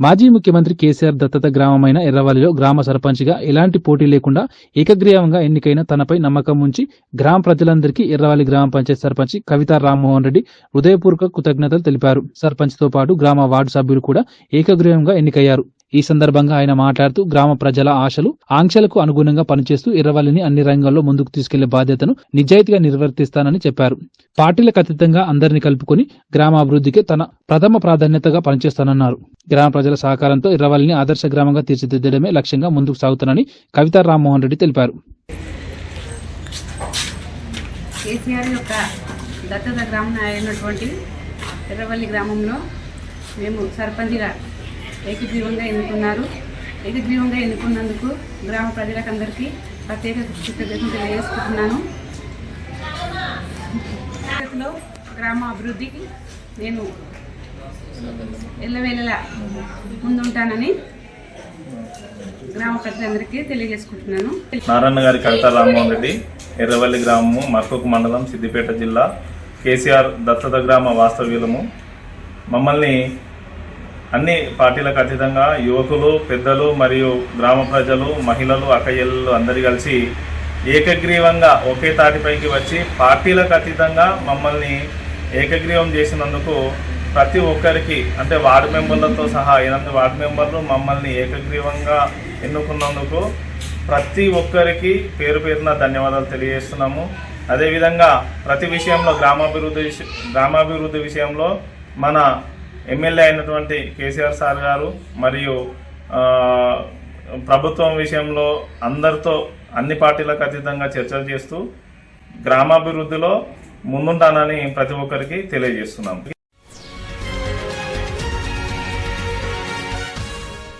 మాజీ ముఖ్యమంత్రి కేసీఆర్ దత్తత గ్రామమైన ఎర్రవల్లిలో గ్రామ సర్పంచ్గా ఎలాంటి పోటీ లేకుండా ఏకగ్రీవంగా ఎన్నికైన తనపై నమ్మకం ఉంచి గ్రామ ప్రజలందరికీ ఎర్రవల్లి గ్రామ పంచాయత్ సర్పంచ్ కవితా రామ్మోహన్ రెడ్డి హృదయపూర్వక కృతజ్ఞతలు తెలిపారు. సర్పంచ్తో పాటు గ్రామ వార్డు సభ్యులు కూడా ఏకగ్రీవంగా ఎన్నికయ్యారు. ఈ సందర్భంగా ఆయన మాట్లాడుతూ గ్రామ ప్రజల ఆశలు ఆంక్షలకు అనుగుణంగా పనిచేస్తూ ఇరవల్లిని అన్ని రంగాల్లో ముందుకు తీసుకెళ్ళే బాధ్యతను నిజాయితీగా నిర్వర్తిస్తానని చెప్పారు. పార్టీలకు అతీతంగా అందరినీ కలుపుకొని గ్రామాభివృద్ధికి తన ప్రథమ ప్రాధాన్యతగా పనిచేస్తానన్నారు. గ్రామ ప్రజల సహకారంతో ఇరవల్లిని ఆదర్శ గ్రామంగా తీర్చిదిద్దడమే లక్ష్యంగా ముందుకు సాగుతానని కవితా రామ్మోహన్ రెడ్డి తెలిపారు. కేసీఆర్ యొక్క దత్తత గ్రామం అయినటువంటి ఎర్రవల్లి గ్రామంలో మేము సర్పంచ్గా ఏకగ్రీవంగా ఎన్నుకున్నారు. ఏకగ్రీవంగా ఎన్నుకున్నందుకు గ్రామ ప్రజలకందరికీ ప్రత్యేక కృతజ్ఞతలు తెలియజేసుకుంటున్నాను. భవిష్యత్తులో గ్రామ అభివృద్ధికి నేను ఎల్లవేళలా ముందుంటానని గ్రామ ప్రజలందరికీ తెలియజేసుకుంటున్నాను. నారాయణ గారి కవిత రామ్మోహన్ రెడ్డి ఎర్రవల్లి గ్రామము మర్కూక్ మండలం సిద్దిపేట జిల్లా కేసీఆర్ దత్తత గ్రామ వాస్తవ్యులము. మమ్మల్ని అన్ని పార్టీలకు అతీతంగా యువకులు పెద్దలు మరియు గ్రామ ప్రజలు మహిళలు అక్కయ్యలు అందరు కలిసి ఏకగ్రీవంగా ఒకే తాటిపైకి వచ్చి పార్టీలకు అతీతంగా మమ్మల్ని ఏకగ్రీవం చేసినందుకు ప్రతి ఒక్కరికి అంటే వార్డు మెంబర్లతో సహా ఎనిమిది వార్డు మెంబర్లు మమ్మల్ని ఏకగ్రీవంగా ఎన్నుకున్నందుకు ప్రతి ఒక్కరికి పేరు పేరున ధన్యవాదాలు తెలియజేస్తున్నాము. అదేవిధంగా ప్రతి విషయంలో గ్రామాభివృద్ధి గ్రామాభివృద్ధి విషయంలో మన ఎమ్మెల్యే అయినటువంటి కేసీఆర్ సార్ గారు మరియు ప్రభుత్వం విషయంలో అందరితో అన్ని పార్టీలకు అతీతంగా చర్చలు చేస్తూ గ్రామాభివృద్ధిలో ముందుంటానని ప్రతి ఒక్కరికి తెలియజేస్తున్నాం.